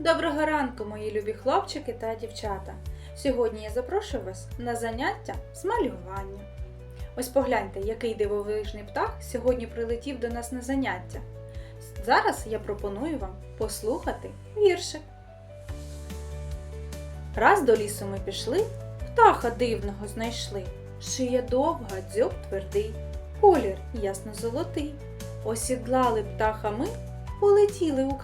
Доброго ранку, мої любі хлопчики та дівчата. Сьогодні я запрошую вас на заняття з малювання. Ось погляньте, який дивовижний птах сьогодні прилетів до нас на заняття. Зараз я пропоную вам послухати віршик. Раз до лісу ми пішли, птаха дивного знайшли. Шия довга, дзьоб твердий, колір ясно-золотий. Осідлали птаха ми, полетіли у.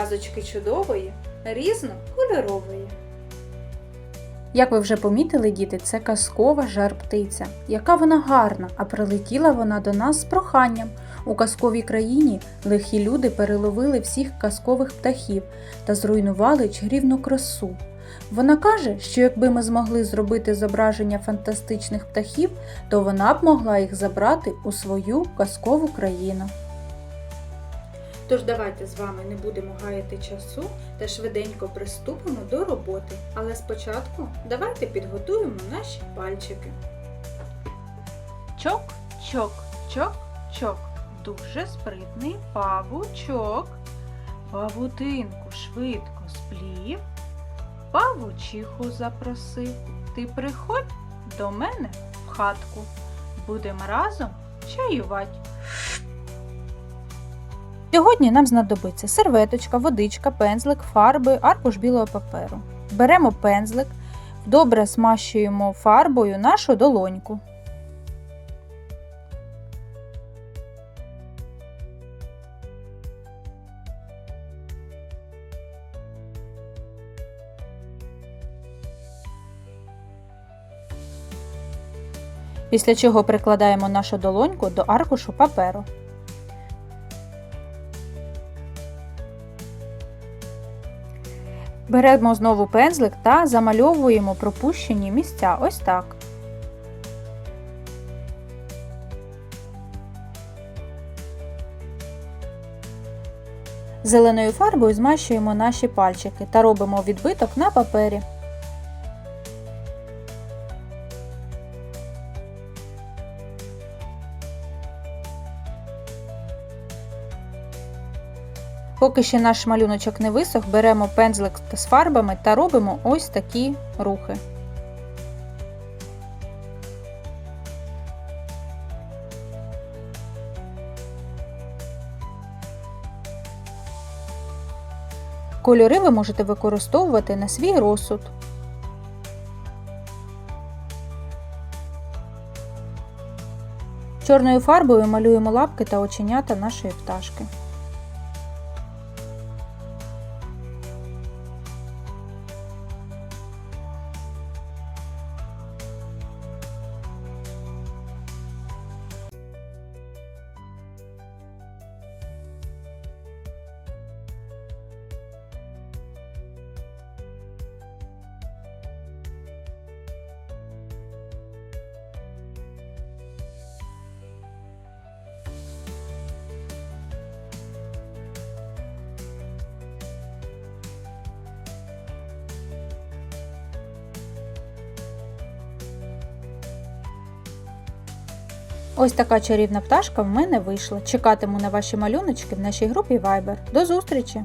Казочки чудової, різнокольорової. Як ви вже помітили, діти, це казкова жар-птиця. Яка вона гарна, а прилетіла вона до нас з проханням. У казковій країні лихі люди переловили всіх казкових птахів та зруйнували чарівну красу. Вона каже, що якби ми змогли зробити зображення фантастичних птахів, то вона б могла їх забрати у свою казкову країну. Тож давайте з вами не будемо гаяти часу та швиденько приступимо до роботи. Але спочатку давайте підготуємо наші пальчики. Чок, чок, чок, чок. Дуже спритний павучок. Павутинку швидко сплів, павучиху запросив. Ти приходь до мене в хатку. Будем разом чаювать. Сьогодні нам знадобиться серветочка, водичка, пензлик, фарби, аркуш білого паперу. Беремо пензлик, добре смащуємо фарбою нашу долоньку. Після чого прикладаємо нашу долоньку до аркушу паперу. Беремо знову пензлик та замальовуємо пропущені місця ось так. Зеленою фарбою змащуємо наші пальчики та робимо відбиток на папері. Поки ще наш малюночок не висох, беремо пензлик з фарбами та робимо ось такі рухи. Кольори ви можете використовувати на свій розсуд. Чорною фарбою малюємо лапки та оченята нашої пташки. Ось така чарівна пташка в мене вийшла. Чекатиму на ваші малюночки в нашій групі Viber. До зустрічі!